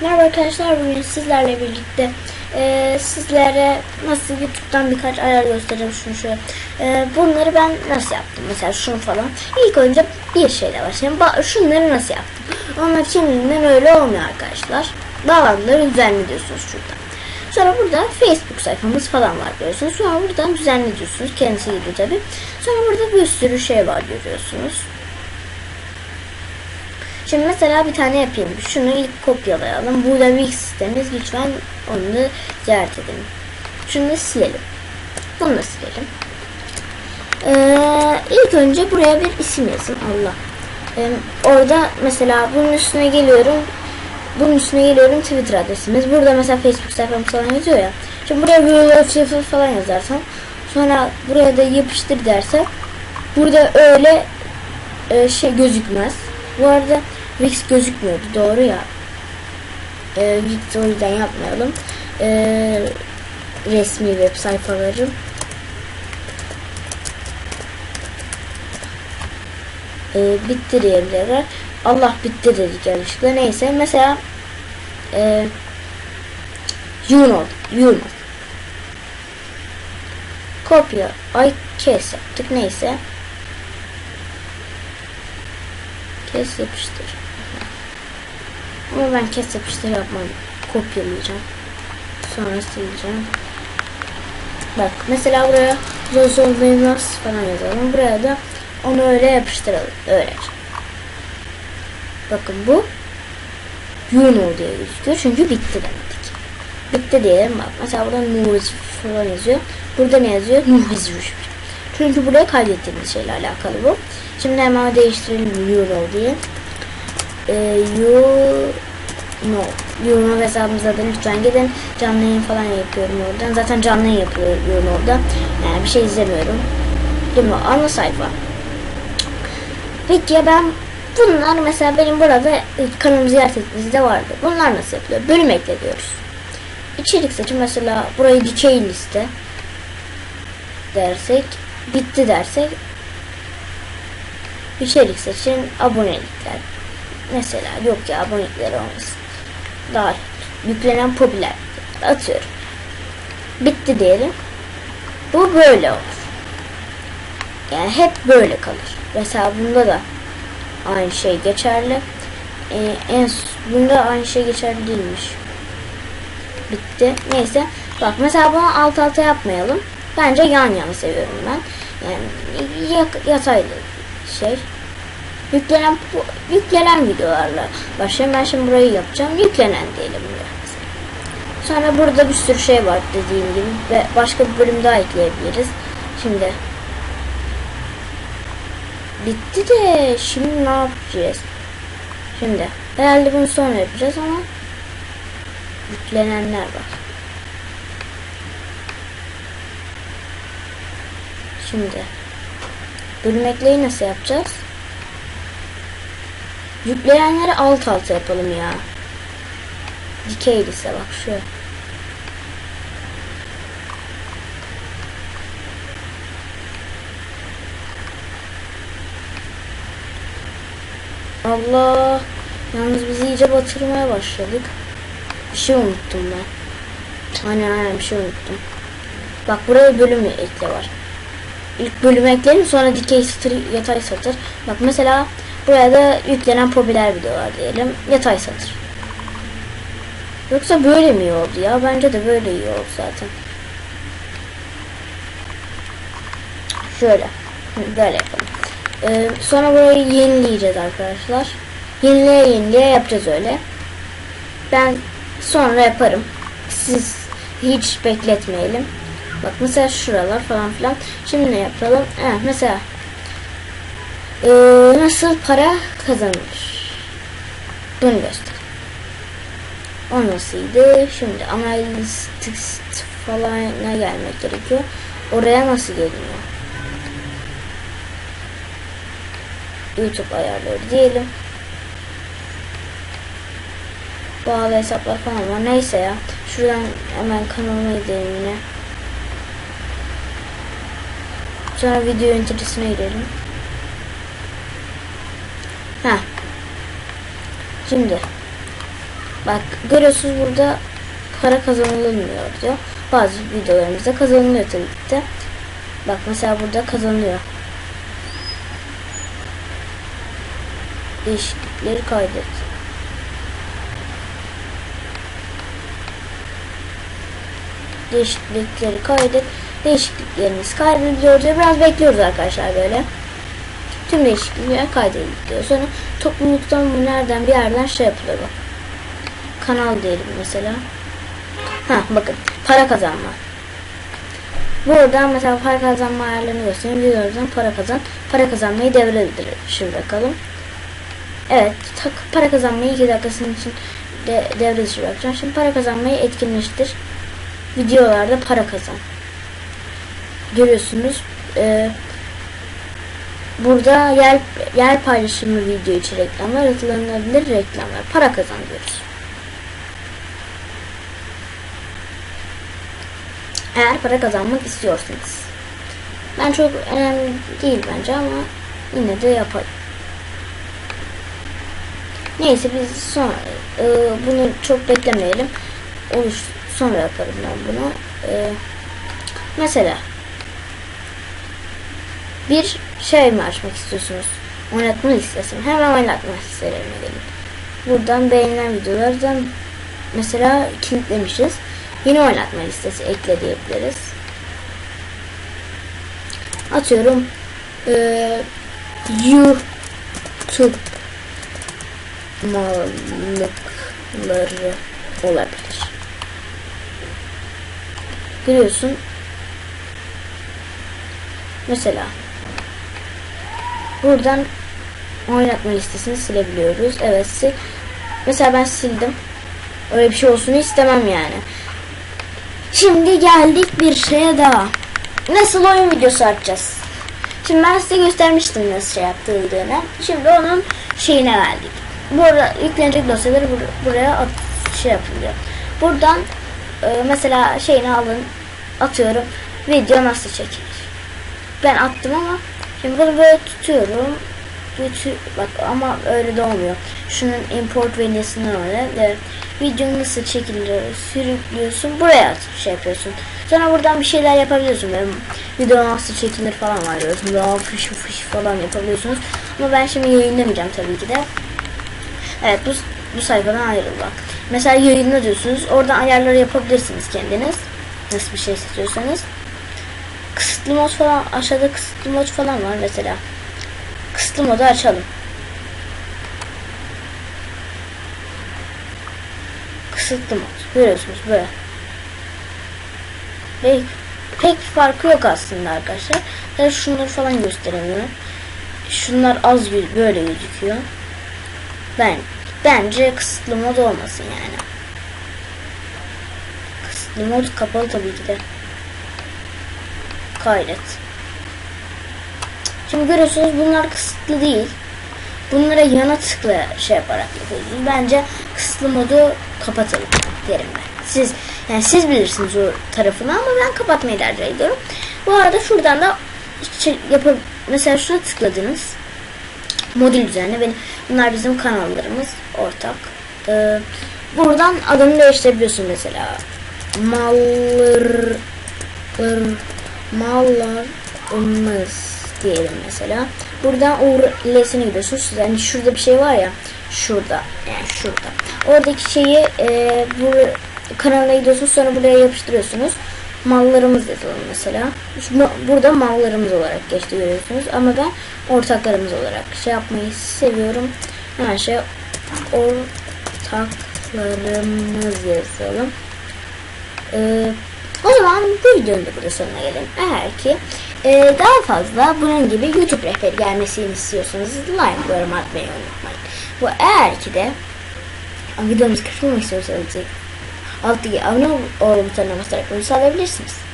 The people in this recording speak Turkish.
Merhaba arkadaşlar bugün sizlerle birlikte e, sizlere nasıl YouTube'dan birkaç ayar göstereceğim şunu şöyle. E, bunları ben nasıl yaptım mesela şunu falan. İlk önce bir şeyle başlayayım. Ba şunları nasıl yaptım. Onlar şimdiden öyle olmuyor arkadaşlar. Bağlantıları düzenli diyorsunuz şuradan. Sonra burada Facebook sayfamız falan var görüyorsunuz. Sonra buradan düzenli diyorsunuz. Kendisi gidiyor tabi. Sonra burada bir sürü şey var görüyorsunuz. Şimdi mesela bir tane yapayım. Şunu ilk kopyalayalım. Burada bir sistemimiz. Lütfen onu da ziyaret edelim. Şunu da silelim. Bunu da silelim. Ee, ilk önce buraya bir isim yazın. Allah. Ee, orada mesela bunun üstüne geliyorum. Bunun üstüne geliyorum Twitter adresimiz. Burada mesela Facebook sayfamız falan yazıyor ya. Şimdi buraya bir falan yazarsam sonra buraya da yapıştır dersem burada öyle e, şey gözükmez. Bu arada Wix gözükmüyordu doğru ya. Wix o yüzden yapmayalım. Ee, resmi web sayfaları. Ee, bitti diyebilirler. Allah bitti dedik yanlışlıkla. Neyse mesela e, Juno, Juno. Kopya, ay kes yaptık neyse. Kes yapıştır. Ama ben kes yapıştır yapmam. Kopyalayacağım. Sonra sileceğim. Bak mesela buraya Zozolvenas falan yazalım. Buraya da onu öyle yapıştıralım. Öyle. Bakın bu Juno diye gözüküyor. Çünkü bitti demek. Bitti diyelim bak. Mesela burada Nuhizf falan yazıyor. Burada ne yazıyor? Nuhizf. Çünkü buraya kaydettiğimiz şeyle alakalı bu. Şimdi hemen değiştirelim Euro diye. Ee, Euro No. Euro hesabımıza da lütfen gidin. Canlı yayın falan yapıyorum oradan. Zaten canlı yayın yapıyorum orada. Yani bir şey izlemiyorum. Değil mi? Ana sayfa. Peki ya ben bunlar mesela benim burada kanalımı ziyaret ettiğinizde vardı. Bunlar nasıl yapılıyor? Bölüm ekle diyoruz. İçerik seçim mesela burayı dikey liste dersek bitti dersek içerik seçin abonelikler mesela yok ya abonelikler olmasın. Daha yüklenen popüler. Atıyorum. Bitti diyelim. Bu böyle olur. Yani hep böyle kalır. Mesela bunda da aynı şey geçerli. Ee, en bunda aynı şey geçerli değilmiş. Bitti. Neyse. Bak mesela bunu alt alta yapmayalım. Bence yan yana seviyorum ben. Yani yataylı şey yüklenen yüklenen videolarla başlayayım. Ben şimdi burayı yapacağım. Yüklenen diyelim buraya. Sonra burada bir sürü şey var dediğim gibi ve başka bir bölüm daha ekleyebiliriz. Şimdi bitti de şimdi ne yapacağız? Şimdi herhalde bunu sonra yapacağız ama yüklenenler var. Şimdi bölüm ekleyi nasıl yapacağız? Yükleyenleri alt alta yapalım ya. Dikey lise bak şu. Allah. Yalnız bizi iyice batırmaya başladık. Bir şey unuttum ben. Aynen aynen bir şey unuttum. Bak buraya bölüm ekle var. İlk bölüm ekleyelim sonra dikey satır yatay satır. Bak mesela Buraya da yüklenen popüler videolar diyelim. Yatay satır. Yoksa böyle mi iyi oldu ya? Bence de böyle iyi oldu zaten. Şöyle. Böyle yapalım. Ee, sonra burayı yenileyeceğiz arkadaşlar. Yenileye yenileye yapacağız öyle. Ben sonra yaparım. Siz hiç bekletmeyelim. Bak mesela şuralar falan filan. Şimdi ne yapalım? Eh, mesela ee, nasıl para kazanılır? Bunu göster. O nasıldı? Şimdi analytics falan ne gelmek gerekiyor. Oraya nasıl geliniyor? YouTube ayarları diyelim. Bağlı hesaplar falan var. Neyse ya. Şuradan hemen kanalıma gidelim yine. Sonra video yöneticisine girelim. Ha. Şimdi Bak görüyorsunuz burada para kazanılmıyor diyor. Bazı videolarımızda kazanılıyor tabii ki de. Bak mesela burada kazanılıyor. Değişiklikleri kaydet. Değişiklikleri kaydet. Değişikliklerimiz kaydediliyor diyor. Biraz bekliyoruz arkadaşlar böyle. Tüm değişiklikler kaydediliyor. Sonra topluluktan bu nereden bir yerden şey yapılıyor bak. Kanal diyelim mesela. Ha bakın para kazanma. Buradan mesela para kazanma ayarlarını göstereyim. Videolardan para kazan. Para kazanmayı devredir. Şimdi bakalım. Evet. Para kazanmayı 2 dakikasının için de, devre dışı bırakacağım. Şimdi para kazanmayı etkinleştir. Videolarda para kazan. Görüyorsunuz. E, burada yer, yer paylaşımı video içi reklamlar, atılabilir reklamlar. Para kazanıyoruz. Eğer para kazanmak istiyorsanız. Ben çok önemli değil bence ama yine de yaparım. Neyse biz sonra e, bunu çok beklemeyelim. Oluş sonra yaparım ben bunu. E, mesela bir şey mi açmak istiyorsunuz? Oynatma listesi? Hemen oynatma listelerine gelin. Buradan beğenilen videolardan mesela kilitlemişiz. Yeni oynatma listesi ekle diyebiliriz. Atıyorum e, YouTube mallıkları olabilir. Görüyorsun. Mesela buradan oynatma listesini silebiliyoruz. Evet sil. Mesela ben sildim. Öyle bir şey olsun istemem yani. Şimdi geldik bir şeye daha. Nasıl oyun videosu atacağız? Şimdi ben size göstermiştim nasıl şey yapıldığını. Şimdi onun şeyine geldik. Burada yüklenecek dosyaları bur- buraya at şey yapılıyor. Buradan e, mesela şeyini alın atıyorum. Video nasıl çekilir? Ben attım ama şimdi bunu böyle tutuyorum. Götür, bak ama öyle de olmuyor. Şunun import verilesinden öyle. De, video nasıl çekilir sürüklüyorsun. Buraya at, şey yapıyorsun. Sonra buradan bir şeyler yapabiliyorsun. Benim video nasıl çekilir falan var diyorsun. Daha fış fış falan yapabiliyorsunuz. Ama ben şimdi yayınlamayacağım tabii ki de. Evet bu, bu sayfadan ayrıl bak. Mesela yayınla diyorsunuz. Oradan ayarları yapabilirsiniz kendiniz. Nasıl bir şey istiyorsanız. Kısıtlı mod falan aşağıda kısıtlı mod falan var mesela. Kısıtlı modu açalım. Kısıtlı mod. Görüyorsunuz böyle. Pek, pek farkı yok aslında arkadaşlar. Ben şunları falan gösteremiyorum. Şunlar az böyle gözüküyor. Ben bence kısıtlı mod olmasın yani. Kısıtlı mod kapalı tabii ki de. Kaydet. Şimdi görüyorsunuz bunlar kısıtlı değil. Bunlara yana tıkla şey yaparak yapıyorsunuz. Bence kısıtlı modu kapatalım derim ben. Siz yani siz bilirsiniz o tarafını ama ben kapatmayı tercih ediyorum. Bu arada şuradan da şey yapıp mesela şuna tıkladınız. Modül düzenle benim bunlar bizim kanallarımız ortak. Ee, buradan adını değiştirebiliyorsun mesela. Mallar mallarımız diyelim mesela. Buradan uğur ilesine gidiyorsunuz. Yani şurada bir şey var ya. Şurada. Yani şurada. Oradaki şeyi e, bu kanala gidiyorsunuz. Sonra buraya yapıştırıyorsunuz. Mallarımız yazalım mesela. Şu, burada mallarımız olarak geçti görüyorsunuz. Ama ben ortaklarımız olarak şey yapmayı seviyorum. Hemen şey ortaklarımız yazalım. Ee, o zaman bu videonun da burada sonuna gelin. Eğer ki e, daha fazla bunun gibi YouTube rehberi gelmesini istiyorsanız like yorum atmayı unutmayın. Bu eğer ki de videomuzu kaçırmamak istiyorsanız alttaki abone ol butonuna basarak bunu sağlayabilirsiniz.